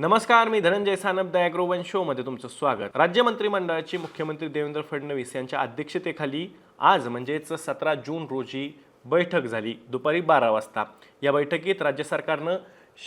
नमस्कार मी धनंजय सानप द ॲग्रोवन शोमध्ये तुमचं स्वागत. राज्य मंत्रिमंडळाची मुख्यमंत्री देवेंद्र फडणवीस यांच्या अध्यक्षतेखाली आज म्हणजेच सतरा जून रोजी बैठक झाली दुपारी बारा वाजता. या बैठकीत राज्य सरकारनं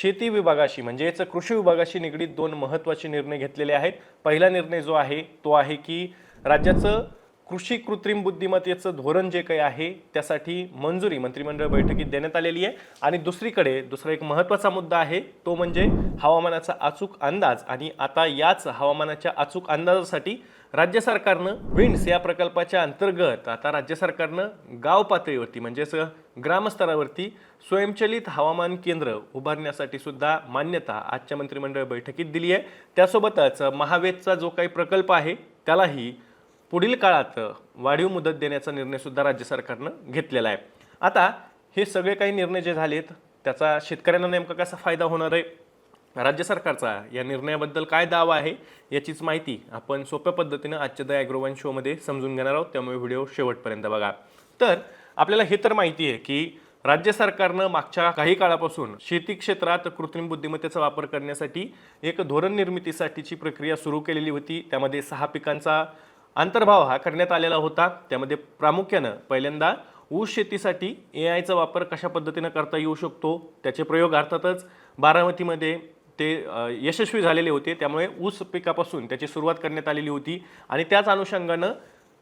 शेती विभागाशी म्हणजेच कृषी विभागाशी निगडीत दोन महत्त्वाचे निर्णय घेतलेले आहेत. पहिला निर्णय जो आहे तो आहे की राज्याचं कृषी कृत्रिम बुद्धिमत्तेचं धोरण जे काही आहे त्यासाठी मंजुरी मंत्रिमंडळ बैठकीत देण्यात आलेली आहे. आणि दुसरीकडे दुसरा एक महत्त्वाचा मुद्दा आहे तो म्हणजे हवामानाचा अचूक अंदाज. आणि आता याच हवामानाच्या अचूक अंदाजासाठी राज्य सरकारनं विंड्स या प्रकल्पाच्या अंतर्गत आता राज्य सरकारनं गाव पातळीवरती म्हणजेच ग्रामस्तरावरती स्वयंचलित हवामान केंद्र उभारण्यासाठी सुद्धा मान्यता आजच्या मंत्रिमंडळ बैठकीत दिली आहे. त्यासोबतच महावेदचा जो काही प्रकल्प आहे त्यालाही पुढील काळात वाढीव मुदत देण्याचा निर्णयसुद्धा राज्य सरकारनं घेतलेला आहे. आता हे सगळे काही निर्णय जे झालेत त्याचा शेतकऱ्यांना नेमका कसा फायदा होणार आहे? राज्य सरकारचा या निर्णयाबद्दल काय दावा आहे याचीच माहिती आपण सोप्या पद्धतीनं आजच्या द ॲग्रोवन शोमध्ये समजून घेणार आहोत. त्यामुळे व्हिडिओ शेवटपर्यंत बघा. तर आपल्याला हे तर माहिती आहे की राज्य सरकारनं मागच्या काही काळापासून शेती क्षेत्रात कृत्रिम बुद्धिमत्तेचा वापर करण्यासाठी एक धोरण निर्मितीसाठीची प्रक्रिया सुरू केलेली होती. त्यामध्ये सहा पिकांचा अंतर्भाव हा करण्यात आलेला होता. त्यामध्ये प्रामुख्यानं पहिल्यांदा ऊस शेतीसाठी ए आयचा वापर कशा पद्धतीनं करता येऊ शकतो? त्याचे प्रयोग अर्थातच बारामतीमध्ये ते यशस्वी झालेले होते. त्यामुळे ऊस पिकापासून त्याची सुरुवात करण्यात आलेली होती. आणि त्याच अनुषंगानं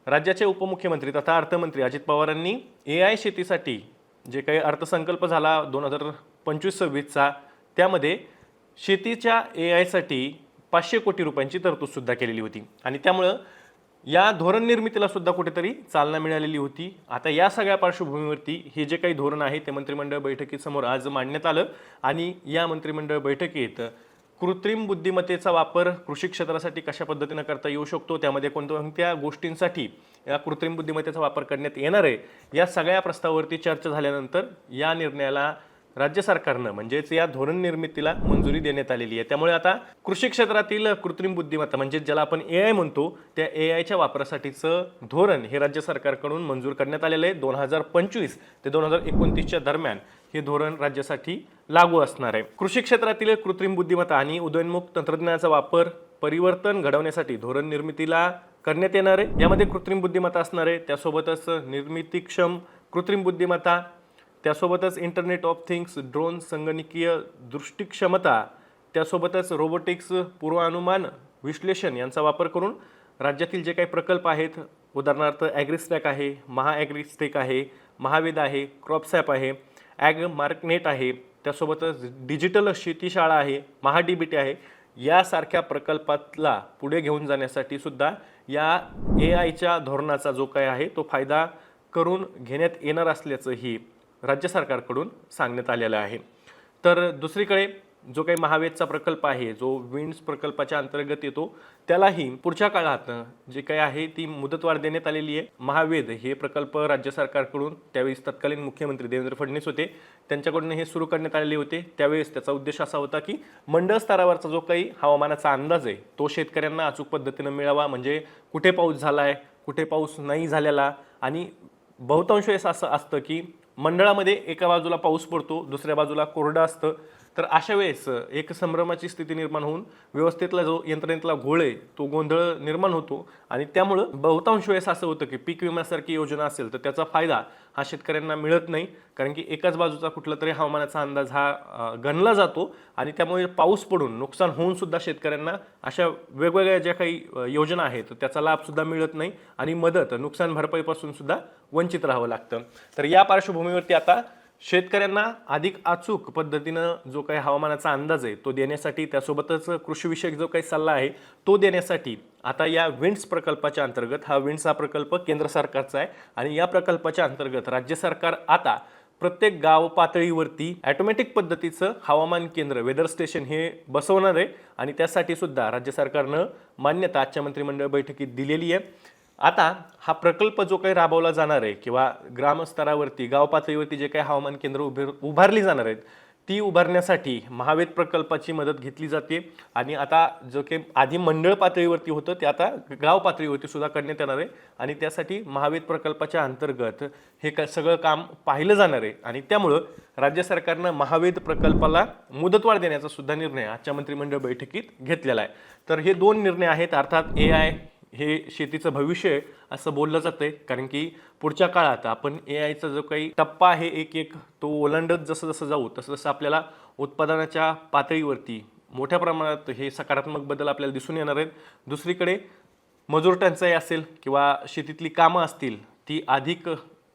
राज्याचे उपमुख्यमंत्री तथा अर्थमंत्री अजित पवारांनी ए आय शेतीसाठी जे काही अर्थसंकल्प झाला दोन हजार पंचवीस सव्वीसचा त्यामध्ये शेतीच्या ए आयसाठी पाचशे कोटी रुपयांची तरतूदसुद्धा केलेली होती. आणि त्यामुळं या धोरण निर्मितीला सुद्धा कुठेतरी चालना मिळालेली होती. आता या सगळ्या पार्श्वभूमीवरती हे जे काही धोरण आहे ते मंत्रिमंडळ बैठकीसमोर आज मांडण्यात आलं आणि या मंत्रिमंडळ बैठकीत कृत्रिम बुद्धिमत्तेचा वापर कृषी क्षेत्रासाठी कशा पद्धतीनं करता येऊ शकतो त्यामध्ये कोणत्या गोष्टींसाठी या कृत्रिम बुद्धिमत्तेचा वापर करण्यात येणार आहे या सगळ्या प्रस्तावावरती चर्चा झाल्यानंतर या निर्णयाला राज्य सरकारनं म्हणजेच या धोरण निर्मितीला मंजुरी देण्यात आलेली आहे. त्यामुळे आता कृषी क्षेत्रातील कृत्रिम बुद्धिमत्ता म्हणजे ज्याला आपण ए आय म्हणतो त्या ए आयच्या वापरासाठीचं धोरण हे राज्य सरकारकडून मंजूर करण्यात आलेलं आहे. दोन हजार पंचवीस ते दोन हजार एकोणतीसच्या दरम्यान हे धोरण राज्यासाठी लागू असणार आहे. कृषी क्षेत्रातील कृत्रिम बुद्धिमत्ता आणि उदयोन्मुख तंत्रज्ञानाचा वापर परिवर्तन घडवण्यासाठी धोरण निर्मितीला करण्यात येणार आहे. यामध्ये कृत्रिम बुद्धिमत्ता असणार आहे. त्यासोबतच निर्मितीक्षम कृत्रिम बुद्धिमत्ता त्यासोबतच इंटरनेट ऑफ थिंग्स ड्रोन संगणकीय दृष्टीक्षमता त्यासोबतच रोबोटिक्स पूर्वानुमान विश्लेषण यांचा वापर करून राज्यातील जे काही प्रकल्प आहेत उदाहरणार्थ ॲग्रिस्टॅक आहे महाॲग्रिस्टेक आहे महावेद आहे क्रॉपसॅप आहे ॲग मार्कनेट आहे त्यासोबतच डिजिटल शेतीशाळा आहे महाडीबीटी आहे यासारख्या प्रकल्पातला पुढे घेऊन जाण्यासाठी सुद्धा या ए आयच्या धोरणाचा जो काय आहे तो फायदा करून घेण्यात येणार असल्याचंही राज्य सरकारकडून सांगण्यात आलेलं आहे. तर दुसरीकडे जो काही महावेदचा प्रकल्प आहे जो विंड्स प्रकल्पाच्या अंतर्गत येतो त्यालाही पुढच्या काळात जे काही आहे ती मुदतवाढ देण्यात आलेली आहे. महावेद हे प्रकल्प राज्य सरकारकडून त्यावेळेस तत्कालीन मुख्यमंत्री देवेंद्र फडणवीस होते. त्यांच्याकडून हे सुरू करण्यात आलेले होते. त्यावेळेस त्याचा उद्देश असा होता की मंडळ स्तरावरचा जो काही हवामानाचा अंदाज आहे तो शेतकऱ्यांना अचूक पद्धतीनं मिळावा. म्हणजे कुठे पाऊस झाला आहे कुठे पाऊस नाही झालेला आणि बहुतांश वेळेस असं असतं की मंडळामध्ये एका बाजूला पाऊस पडतो दुसऱ्या बाजूला कोरडं असतं. तर अशा वेळेस एक संभ्रमाची स्थिती निर्माण होऊन व्यवस्थेतला जो यंत्रणेतला घोळ आहे तो गोंधळ निर्माण होतो. आणि त्यामुळं बहुतांश वेळेस असं होतं की पीक विम्यासारखी योजना असेल तर त्याचा फायदा हा शेतकऱ्यांना मिळत नाही. कारण की एकाच बाजूचा कुठला तरी हवामानाचा अंदाज हा गणला जातो. आणि त्यामुळे पाऊस पडून नुकसान होऊन सुद्धा शेतकऱ्यांना अशा वेगवेगळ्या ज्या काही योजना आहेत त्याचा लाभसुद्धा मिळत नाही. आणि मदत नुकसान भरपाईपासून सुद्धा वंचित राहावं लागतं. तर या पार्श्वभूमीवरती आता शेतकऱ्यांना अधिक अचूक पद्धतीनं जो काही हवामानाचा अंदाज आहे तो देण्यासाठी त्यासोबतच कृषीविषयक जो काही सल्ला आहे तो देण्यासाठी आता या विंड्स प्रकल्पाच्या अंतर्गत हा विंड्स हा प्रकल्प केंद्र सरकारचा आहे आणि या प्रकल्पाच्या अंतर्गत राज्य सरकार आता प्रत्येक गाव पातळीवरती ॲटोमॅटिक पद्धतीचं हवामान केंद्र वेदर स्टेशन हे बसवणार आहे आणि त्यासाठी सुद्धा राज्य सरकारनं मान्यता आजच्या मंत्रिमंडळ बैठकीत दिलेली आहे. आता हा प्रकल्प जो काही राबवला जाणार आहे किंवा ग्रामस्तरावरती गाव पातळीवरती जे काही हवामान केंद्र उभे उभारली जाणार आहेत ती उभारण्यासाठी महावेद प्रकल्पाची मदत घेतली जाते. आणि आता जो काही आधी मंडळ पातळीवरती होतं ते आता गाव पातळीवरती सुद्धा करण्यात येणार आहे. आणि त्यासाठी महावेद प्रकल्पाच्या अंतर्गत हे क सगळं काम पाहिलं जाणार आहे. आणि त्यामुळं राज्य सरकारनं महावेद प्रकल्पाला मुदतवाढ देण्याचा सुद्धा निर्णय आजच्या मंत्रिमंडळ बैठकीत घेतलेला आहे. तर हे दोन निर्णय आहेत अर्थात ए आय हे शेतीचं भविष्य आहे असं बोललं जातं आहे कारण की पुढच्या काळात आपण ए आयचा जो काही टप्पा आहे एक एक तो ओलांडत जसं जसं जाऊ तसं जसं आपल्याला उत्पादनाच्या पातळीवरती मोठ्या प्रमाणात हे सकारात्मक बदल आपल्याला दिसून येणार आहेत. दुसरीकडे मजूर टंचाई असेल किंवा शेतीतली कामं असतील ती अधिक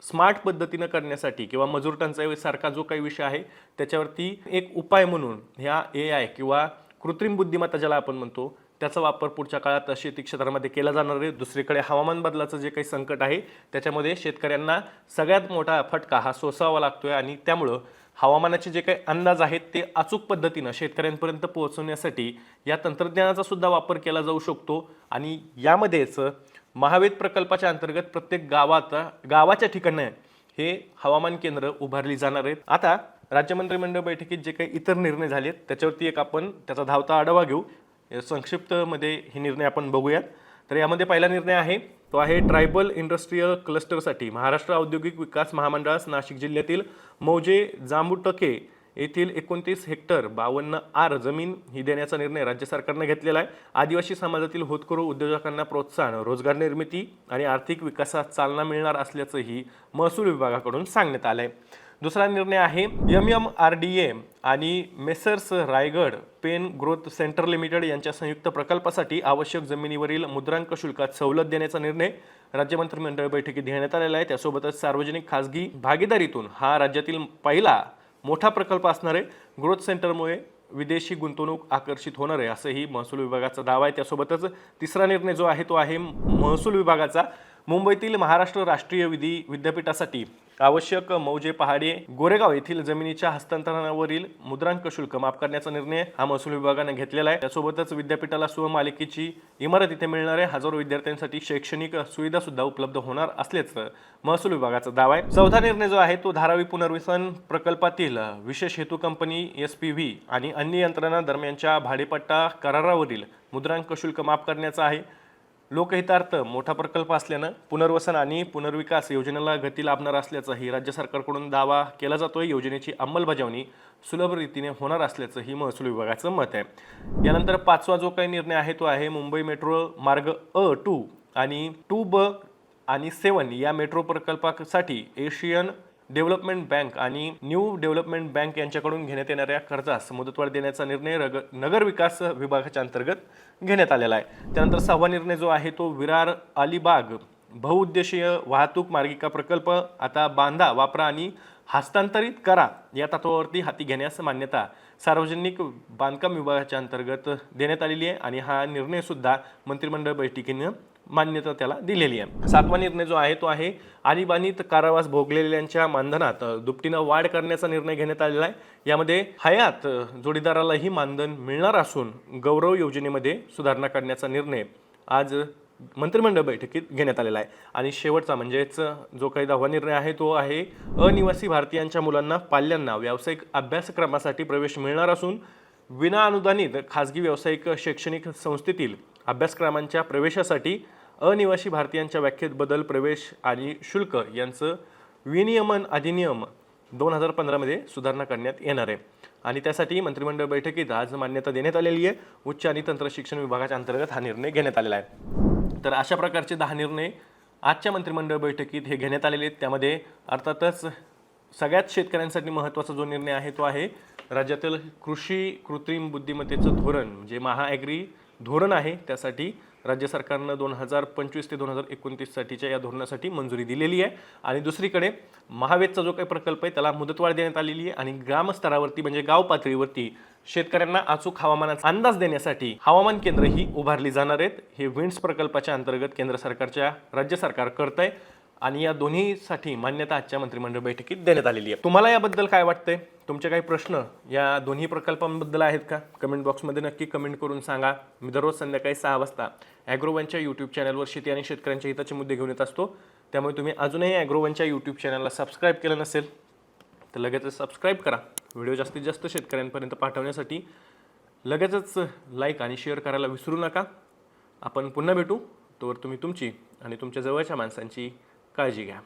स्मार्ट पद्धतीनं करण्यासाठी किंवा मजूर टंचाईसारखा जो काही विषय आहे त्याच्यावरती एक उपाय म्हणून ह्या ए आय किंवा कृत्रिम बुद्धिमत्ता ज्याला आपण म्हणतो त्याचा वापर पुढच्या काळात शेती क्षेत्रामध्ये केला जाणार आहे. दुसरीकडे हवामान बदलाचं जे काही संकट आहे त्याच्यामध्ये शेतकऱ्यांना सगळ्यात मोठा फटका हा सोसावा लागतोय आणि त्यामुळं हवामानाचे जे काही अंदाज आहेत ते अचूक पद्धतीनं शेतकऱ्यांपर्यंत पोहोचवण्यासाठी या तंत्रज्ञानाचा सुद्धा वापर केला जाऊ शकतो आणि यामध्येच महावेद प्रकल्पाच्या अंतर्गत प्रत्येक गावात गावाच्या ठिकाणी हे हवामान केंद्र उभारली जाणार आहेत. आता राज्य मंत्रिमंडळ बैठकीत जे काही इतर निर्णय झालेत त्याच्यावरती एक आपण त्याचा धावता आढावा घेऊ. संक्षिप्तमध्ये हे निर्णय आपण बघूयात. तर यामध्ये पहिला निर्णय आहे तो आहे ट्रायबल इंडस्ट्रीयल क्लस्टरसाठी महाराष्ट्र औद्योगिक विकास महामंडळास नाशिक जिल्ह्यातील मौजे जांबुटके येथील एकोणतीस हेक्टर बावन्न आर जमीन ही देण्याचा निर्णय राज्य सरकारनं घेतलेला आहे. आदिवासी समाजातील होतकरू उद्योजकांना प्रोत्साहन रोजगार निर्मिती आणि आर्थिक विकासात चालना मिळणार असल्याचंही महसूल विभागाकडून सांगण्यात आलं आहे दुसरा निर्णय आहे M M R D A आणि Messrs Raigad Pen growth centre limited यांच्या संयुक्त प्रकल्पासाठी आवश्यक जमिनीवरील मुद्रांक शुल्कात सवलत देण्याचा निर्णय राज्य मंत्रिमंडळ बैठकीत घेण्यात आलेला आहे. त्यासोबतच सार्वजनिक खासगी भागीदारीतून हा राज्यातील पहिला मोठा प्रकल्प असणार आहे. ग्रोथ सेंटरमुळे विदेशी गुंतवणूक आकर्षित होणार आहे असंही महसूल विभागाचा दावा आहे. त्यासोबतच तिसरा निर्णय जो आहे तो आहे महसूल विभागाचा. मुंबईतील महाराष्ट्र राष्ट्रीय विधी विद्यापीठासाठी आवश्यक मौजे पहाडे गोरेगाव येथील जमिनीच्या हस्तांतरणावरील मुद्रांक शुल्क माफ करण्याचा निर्णय हा महसूल विभागाने घेतलेला आहे. त्यासोबतच विद्यापीठाला स्वमालिकेची इमारत इथे मिळणाऱ्या हजारो विद्यार्थ्यांसाठी शैक्षणिक सुविधा सुद्धा उपलब्ध होणार असल्याचं महसूल विभागाचा दावा आहे. चौथा निर्णय जो आहे तो धारावी पुनर्वसन प्रकल्पातील विशेष हेतू कंपनी एस पी व्ही आणि अन्य यंत्रणा दरम्यानच्या भाडेपट्टा करारावरील मुद्रांक शुल्क माफ करण्याचा आहे. लोकहितार्थ मोठा प्रकल्प असल्यानं पुनर्वसन आणि पुनर्विकास योजनेला गती लाभणार असल्याचाही राज्य सरकारकडून दावा केला जातोय. योजनेची अंमलबजावणी सुलभ रीतीने होणार असल्याचंही महसूल विभागाचं मत आहे. यानंतर पाचवा जो काही निर्णय आहे तो आहे मुंबई मेट्रो मार्ग अ टू आणि टू ब आणि सेवन या मेट्रो प्रकल्पासाठी एशियन डेव्हलपमेंट बँक आणि न्यू डेव्हलपमेंट बँक यांच्याकडून घेण्यात येणाऱ्या कर्जास मुदतवाढ देण्याचा निर्णय रग नगर विकास विभागाच्या अंतर्गत घेण्यात आलेला आहे. त्यानंतर सहावा निर्णय जो आहे तो विरार अलिबाग बहुउद्देशीय वाहतूक मार्गिका प्रकल्प आता बांधा वापरा आणि हस्तांतरित करा या तत्वावरती हाती घेण्यास मान्यता सार्वजनिक बांधकाम विभागाच्या अंतर्गत देण्यात आलेली आहे आणि हा निर्णयसुद्धा मंत्रिमंडळ बैठकीनं मान्यता त्याला दिलेली आहे. सातवा निर्णय जो आहे तो आहे आणीबाणीत कारावास भोगलेल्यांच्या मानधनात दुपटीनं वाढ करण्याचा निर्णय घेण्यात आलेला आहे. यामध्ये हयात जोडीदारालाही मानधन मिळणार असून गौरव योजनेमध्ये सुधारणा करण्याचा निर्णय आज मंत्रिमंडळ बैठकीत घेण्यात आलेला आहे. आणि शेवटचा म्हणजेच जो काही दहावा निर्णय आहे तो आहे अनिवासी भारतीयांच्या मुलांना पाल्यांना व्यावसायिक अभ्यासक्रमासाठी प्रवेश मिळणार असून विना अनुदानित खाजगी व्यावसायिक शैक्षणिक संस्थेतील अभ्यासक्रमांच्या प्रवेशासाठी अनिवासी भारतीयांच्या व्याख्येत बदल प्रवेश आणि शुल्क यांचं विनियमन अधिनियम दोन हजार पंधरामध्ये सुधारणा करण्यात येणार आहे. आणि त्यासाठी मंत्रिमंडळ बैठकीत आज मान्यता देण्यात आलेली आहे. उच्च आणि तंत्र शिक्षण विभागाच्या अंतर्गत हा निर्णय घेण्यात आलेला आहे. तर अशा प्रकारचे दहा निर्णय आजच्या मंत्रिमंडळ बैठकीत हे घेण्यात आलेले आहेत. त्यामध्ये अर्थातच सगळ्याच शेतकऱ्यांसाठी महत्त्वाचा जो निर्णय आहे तो आहे राज्यातील कृषी कृत्रिम बुद्धिमत्तेचं धोरण म्हणजे महाॲग्री धोरण आहे. त्यासाठी राज्य सरकारनं दोन हजार पंचवीस ते दोन हजार एकोणतीससाठीच्या या धोरणासाठी मंजुरी दिलेली आहे. आणि दुसरीकडे महावेदचा जो काही प्रकल्प आहे त्याला मुदतवाढ देण्यात आलेली आहे. आणि ग्रामस्तरावरती म्हणजे गाव पातळीवरती शेतकऱ्यांना अचूक हवामानाचा अंदाज देण्यासाठी हवामान केंद्र ही उभारली जाणार आहेत. हे विंड्स प्रकल्पाच्या अंतर्गत केंद्र सरकारच्या राज्य सरकार करत आहे आणि या दोन्हीसाठी मान्यता आजच्या मंत्रिमंडळ बैठकीत देण्यात आलेली आहे. तुम्हाला याबद्दल काय वाटतंय? तुमचे काही प्रश्न या दोन्ही प्रकल्पांबद्दल आहेत का? कमेंट बॉक्समध्ये नक्की कमेंट करून सांगा. मी दररोज संध्याकाळी सहा वाजता ॲग्रोवनच्या यूट्यूब चॅनलवर शेती आणि शेतकऱ्यांच्या हिताचे मुद्दे घेऊन येत असतो. त्यामुळे तुम्ही अजूनही ॲग्रोवनच्या यूट्यूब चॅनलला सबस्क्राईब केलं नसेल तर लगेचच सबस्क्राईब करा. व्हिडिओ जास्तीत जास्त शेतकऱ्यांपर्यंत पाठवण्यासाठी लगेचच लाईक आणि शेअर करायला विसरू नका. आपण पुन्हा भेटू. तोवर तुम्ही तुमची आणि तुमच्या जवळच्या माणसांची കാഴ്ചയ്ക്കാം